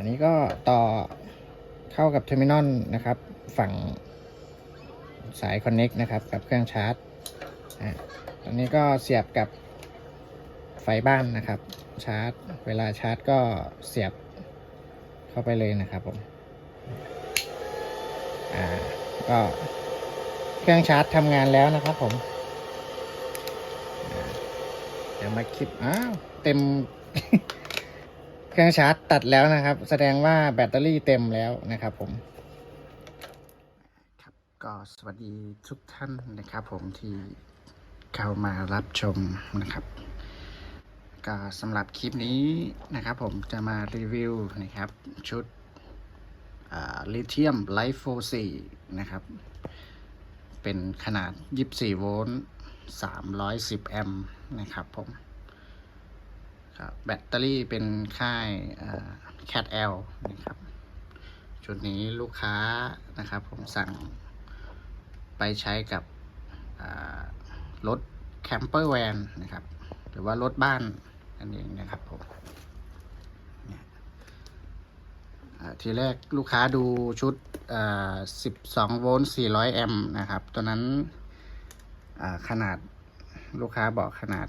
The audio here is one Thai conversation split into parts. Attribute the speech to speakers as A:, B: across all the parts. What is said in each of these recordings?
A: อันนี้ก็ต่อเข้ากับเทอร์มินอลนะครับ ฝั่งสายคอนเน็กนะครับ กับเครื่องชาร์จอะตอนนี้ก็เสียบกับไฟบ้านนะครับ ชาร์จ เวลาชาร์จก็เสียบเข้าไปเลยนะครับผมอ่าก็เครื่องชาร์จทำงานแล้วนะครับผมเดี๋ยวมาคลิปอ้าวเต็ม รื่องชาร์จตัดแล้วนะครับ แสดงว่าแบตเตอรี่เต็มแล้วนะครับผมครับก็สวัสดีทุกท่านนะครับ ผมที่เข้ามารับชมนะครับ ก็สำหรับคลิปนี้นะครับ ผมจะมารีวิวนะครับชุดลิเธียมไลฟ์โฟซีนะครับ เป็นขนาด 24 โวลต์ 310 แอมป์นะครับผม ครับแบตเตอรี่เป็นค่ายแคดแอลนะครับ ชุดนี้ลูกค้านะครับผมสั่งไปใช้กับรถแคมเปอร์แวนนะครับ หรือว่ารถบ้านนั่นเองนะครับผมทีแรกลูกค้าดูชุด 12 โวลต์ 400 แอมป์นะครับ ตัวนั้นขนาดลูกค้าบอกขนาด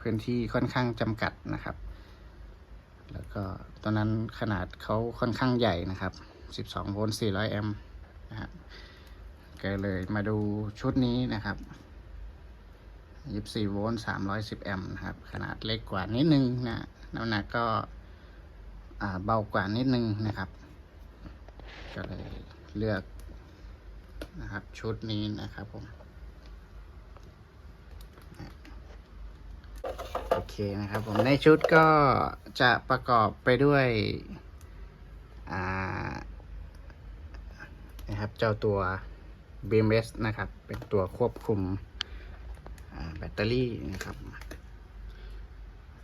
A: พื้นที่ค่อนข้างจำกัดนะครับ แล้วก็ตอนนั้นขนาดเขาค่อนข้างใหญ่นะครับ 12 โวลต์ 400 แอมป์นะครับก็เลยมาดูชุดนี้นะครับ 24 โวลต์ 310 แอมป์นะครับ ขนาดเล็กกว่านิดนึงนะ น้ำหนักก็เบากว่านิดนึงนะครับ ก็เลยเลือกนะครับชุดนี้นะครับผม โอเคนะครับผมในชุดก็จะประกอบไปด้วยนะครับเจ้าตัว BMS นะครับ เป็นตัวควบคุมแบตเตอรี่นะครับ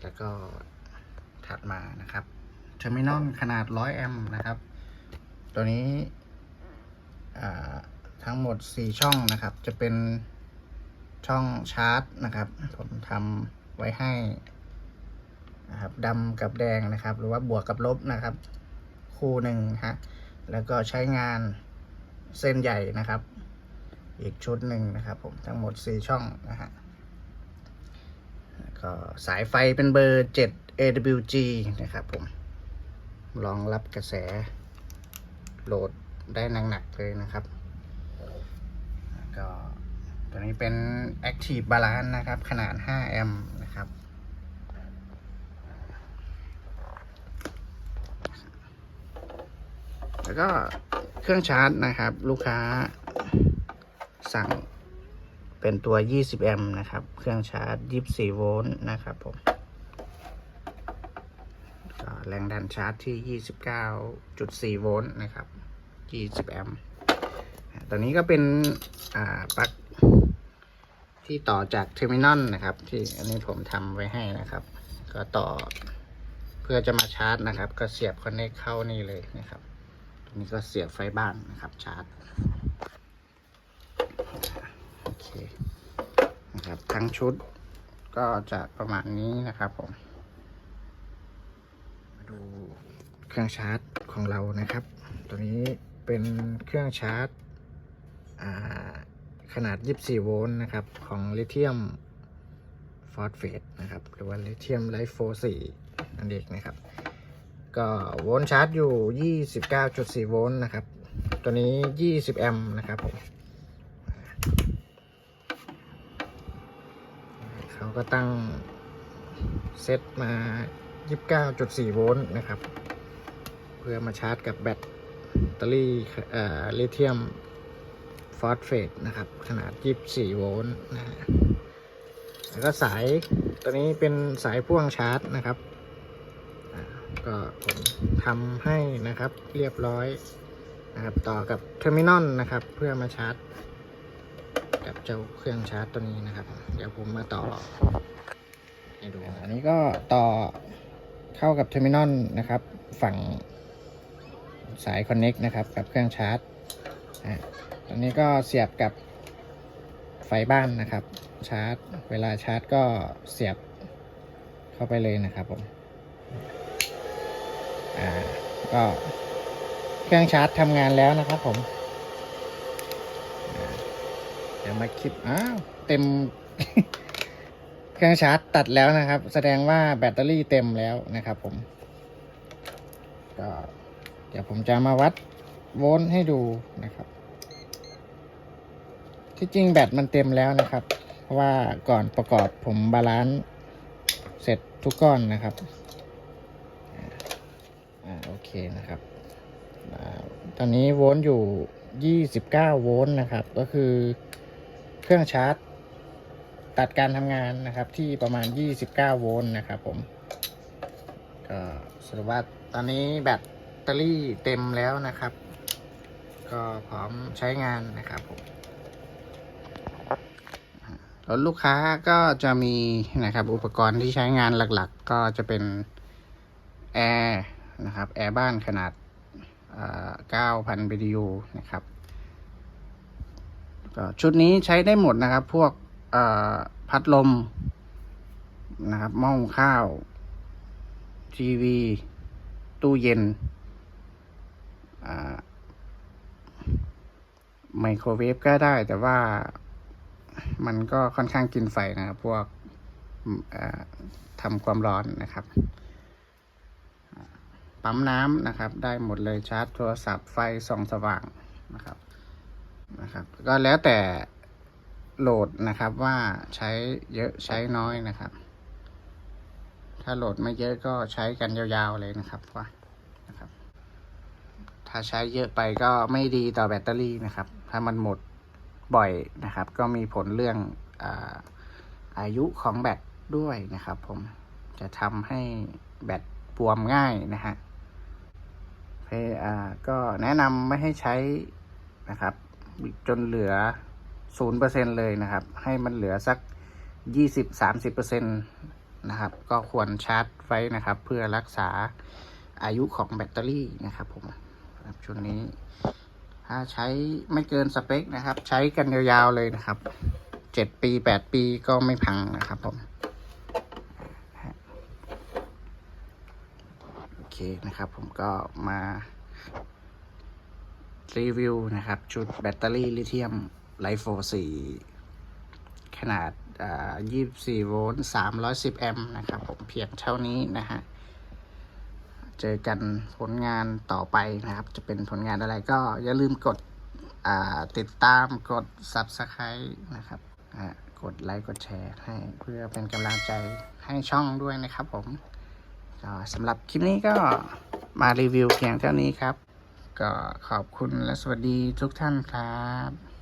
A: แล้วก็ถัดมานะครับเทอร์มินอลขนาด 100 แอมป์นะครับ ตัวนี้ทั้งหมด 4 ช่องนะครับ จะเป็นช่องชาร์จนะครับ ผมทำ ไว้ให้นะครับดำกับแดงนะครับ หรือว่าบวกกับลบนะครับ คู่หนึ่งฮะแล้วก็ใช้งานเส้นใหญ่นะครับ อีกชุดหนึ่งนะครับ ผมทั้งหมด 4 ช่องนะฮะก็สายไฟเป็นเบอร์ 7 AWG นะครับผมรองรับกระแสโหลดได้หนักๆเลยนะครับก็ตัวนี้เป็น Active Balance นะครับ ขนาด 5 แอมป์นะครับ แล้วก็เครื่องชาร์จนะครับ ลูกค้าสั่งเป็นตัว 20 แอมป์นะครับ เครื่องชาร์จ 24 โวลต์นะครับผมแรงดันชาร์จที่ 29.4 โวลต์นะครับ 20 แอมป์ตัวนี้ก็เป็นอ่าปลั๊กที่ต่อจากเทอร์มินอลนะครับ ที่อันนี้ผมทำไว้ให้นะครับ ก็ต่อเพื่อจะมาชาร์จนะครับ ก็เสียบคอนเนคเข้านี่เลยนะครับ นี้ก็เสียบไฟบ้านนะครับ ชาร์จโอเคนะครับทั้งชุดก็จะประมาณนี้นะครับผมมาดูเครื่องชาร์จของเรานะครับ ตัวนี้เป็นเครื่องชาร์จอ่าขนาด 24 โวลต์นะครับ ของลิเธียมฟอสเฟตนะครับ หรือว่าลิเธียมไลฟ์โฟ4นั่นเองนะครับ ก็โวลต์ชาร์จอยู่ 29.4 โวลต์นะครับ ตัวนี้ 20 แอมป์นะครับผมเขาก็ตั้งเซตมา 29.4 โวลต์นะครับ เพื่อมาชาร์จกับแบตเตอรี่เอ่อลิเธียมฟอสเฟตนะครับ ขนาด 24 โวลต์นะแล้วก็สายตัวนี้เป็นสายพ่วงชาร์จนะครับ ก็ผมทำให้นะครับเรียบร้อยนะครับต่อกับเทอร์มินอลนะครับ เพื่อมาชาร์จ กับเจ้าเครื่องชาร์จตัวนี้นะครับ เดี๋ยวผมมาต่อให้ดูอันนี้ก็ต่อเข้ากับเทอร์มินอลนะครับ ฝั่งสายคอนเน็กนะครับ กับเครื่องชาร์จอ่าตอนนี้ก็เสียบกับไฟบ้านนะครับ ชาร์จ เวลาชาร์จก็เสียบเข้าไปเลยนะครับผม อ่าก็เครื่องชาร์จทำงานแล้วนะครับผมเดี๋ยวมาคลิปอ้าวเต็ม เครื่องชาร์จตัดแล้วนะครับ แสดงว่าแบตเตอรี่เต็มแล้วนะครับผม ก็เดี๋ยวผมจะมาวัดโวลต์ให้ดูนะครับ ที่จริงแบตมันเต็มแล้วนะครับ เพราะว่าก่อนประกอบผมบาลานซ์เสร็จทุกก้อนนะครับ เคนะครับตอนนี้โวลต์อยู่ 29 โวลต์นะครับ ก็คือเครื่องชาร์จ ตัดการทำงานนะครับที่ประมาณ 29 โวลต์นะครับผมก็สรุปว่าตอนนี้แบตเตอรี่เต็มแล้วนะครับ ก็พร้อมใช้งานนะครับผมรถลูกค้าก็จะมีนะครับอุปกรณ์ที่ใช้งานหลักๆ ก็จะเป็นแอร์ นะครับแอร์บ้านขนาด 9,000 BTU นะครับก็ชุดนี้ใช้ได้หมดนะครับ พวกพัดลมนะครับหม้อหุงข้าว ทีวี ตู้เย็นไมโครเวฟก็ได้ แต่ว่ามันก็ค่อนข้างกินไฟนะครับ พวกทำความร้อนนะครับ ปั๊มน้ำนะครับ ได้หมดเลยชาร์จโทรศัพท์ไฟส่องสว่างนะครับนะครับก็แล้วแต่โหลดนะครับว่าใช้เยอะใช้น้อยนะครับ ถ้าโหลดไม่เยอะก็ใช้กันยาวๆเลยนะครับว่านะครับ ถ้าใช้เยอะไปก็ไม่ดีต่อแบตเตอรี่นะครับ ถ้ามันหมดบ่อยนะครับ ก็มีผลเรื่องอาอายุของแบตด้วยนะครับ ผมจะทำให้แบตบวมง่ายนะฮะ อ่าก็แนะนำไม่ให้ใช้นะครับ จนเหลือศูนย์เปอร์เซ็นเลยนะครับ ให้มันเหลือสักยี่สิบสามสิบเปอร์เซ็นตนะครับ ก็ควรชาร์จไว้นะครับ เพื่อรักษาอายุของแบตเตอรี่นะครับผมครับช่วงนี้ ถ้าใช้ไม่เกินสเปคนะครับ ใช้กันยาวๆเลยนะครับเจ็ดปีแปดปีก็ไม่พังนะครับผมโอ เคนะครับ ผมก็มารีวิวนะครับ ชุดแบตเตอรี่ลิเธียมไลโฟ4ขนาดอ่า24 โวลต์ 310 แอมป์นะครับ ผมเพียงเท่านี้นะฮะ เจอกันผลงานต่อไปนะครับ จะเป็นผลงานอะไรก็อย่าลืมกดติดตามกด Subscribe นะครับกดไลค์กดแชร์ให้เพื่อเป็นกำลังใจให้ช่องด้วยนะครับผม ก็สำหรับคลิปนี้ก็มารีวิวเพียงเท่านี้ครับ ก็ขอบคุณและสวัสดีทุกท่านครับ